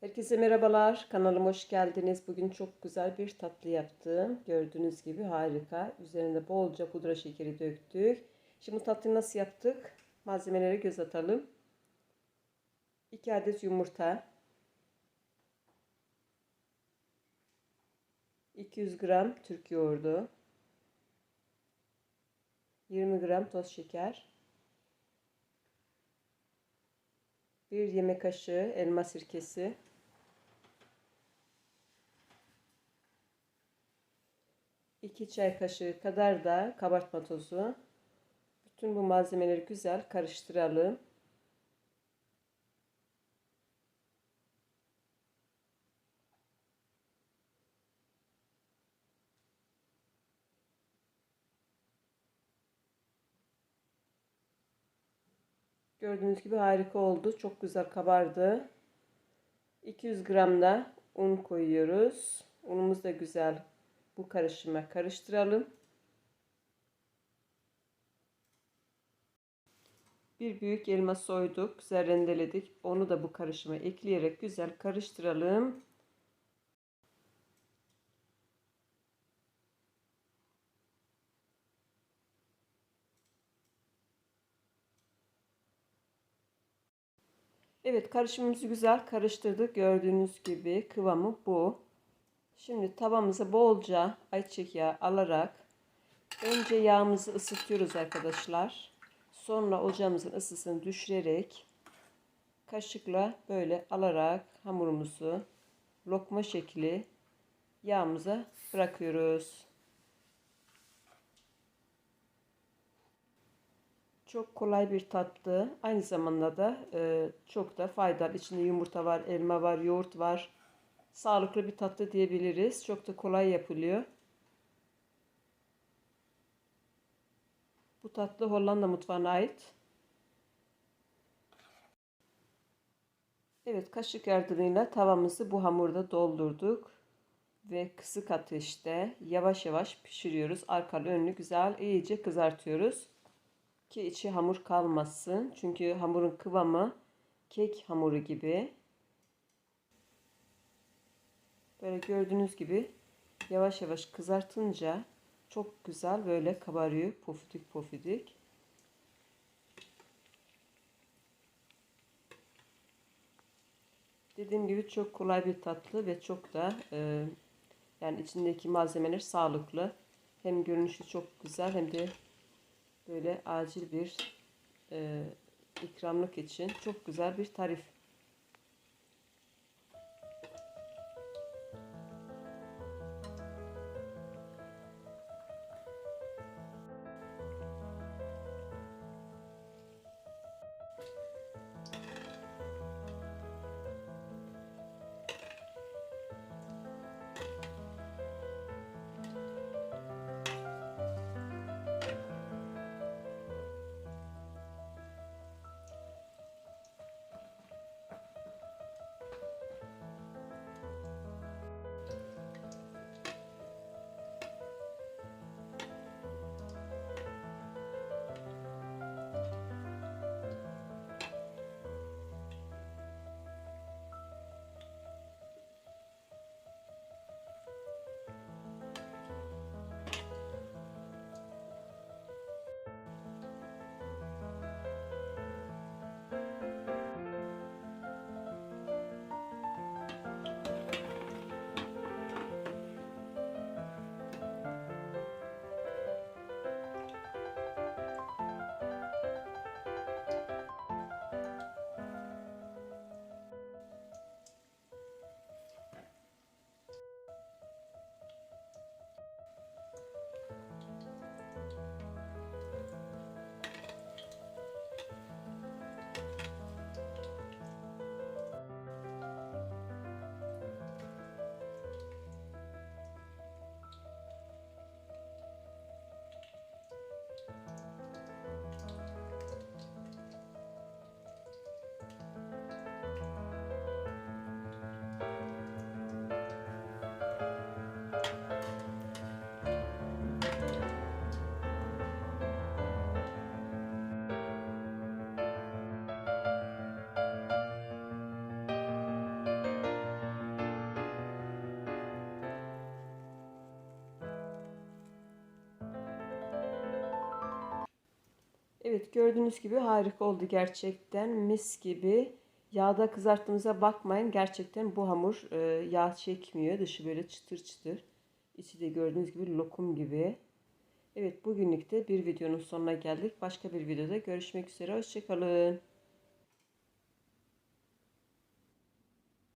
Herkese merhabalar. Kanalıma hoş geldiniz. Bugün çok güzel bir tatlı yaptım. Gördüğünüz gibi harika. Üzerine bolca pudra şekeri döktük. Şimdi bu tatlıyı nasıl yaptık? Malzemelere göz atalım. 2 adet yumurta. 200 gram Türk yoğurdu. 20 gram toz şeker. 1 yemek kaşığı elma sirkesi. 2 çay kaşığı kadar da kabartma tozu. Bütün bu malzemeleri güzel karıştıralım. Gördüğünüz gibi harika oldu. Çok güzel kabardı. 200 gram da un koyuyoruz. Unumuz da güzel bu karışıma karıştıralım. Bir büyük elma soyduk, güzel rendeledik. Onu da bu karışıma ekleyerek güzel karıştıralım. Evet karışımımızı güzel karıştırdık. Gördüğünüz gibi kıvamı bu. Şimdi tavamıza bolca ayçiçek yağı alarak önce yağımızı ısıtıyoruz arkadaşlar. Sonra ocağımızın ısısını düşürerek kaşıkla böyle alarak hamurumuzu lokma şekli yağımıza bırakıyoruz. Çok kolay bir tatlı. Aynı zamanda da e, çok da faydalı. İçinde yumurta var, elma var, yoğurt var. Sağlıklı bir tatlı diyebiliriz. Çok da kolay yapılıyor. Bu tatlı Hollanda mutfağına ait. Evet kaşık yardımıyla tavamızı bu hamurda doldurduk. Ve kısık ateşte yavaş yavaş pişiriyoruz. Arkalı önlü güzel iyice kızartıyoruz. Ki içi hamur kalmasın. Çünkü hamurun kıvamı kek hamuru gibi. Böyle gördüğünüz gibi yavaş yavaş kızartınca çok güzel böyle kabarıyor. Pofidik pofidik. Dediğim gibi çok kolay bir tatlı ve çok da e, yani içindeki malzemeler sağlıklı. Hem görünüşü çok güzel hem de böyle acil bir e, ikramlık için çok güzel bir tarif. Evet gördüğünüz gibi harika oldu gerçekten mis gibi. Yağda kızarttığımıza bakmayın gerçekten bu hamur e, yağ çekmiyor. Dışı böyle çıtır çıtır. İçi de gördüğünüz gibi lokum gibi. Evet bugünlük de bir videonun sonuna geldik. Başka bir videoda görüşmek üzere. Hoşçakalın.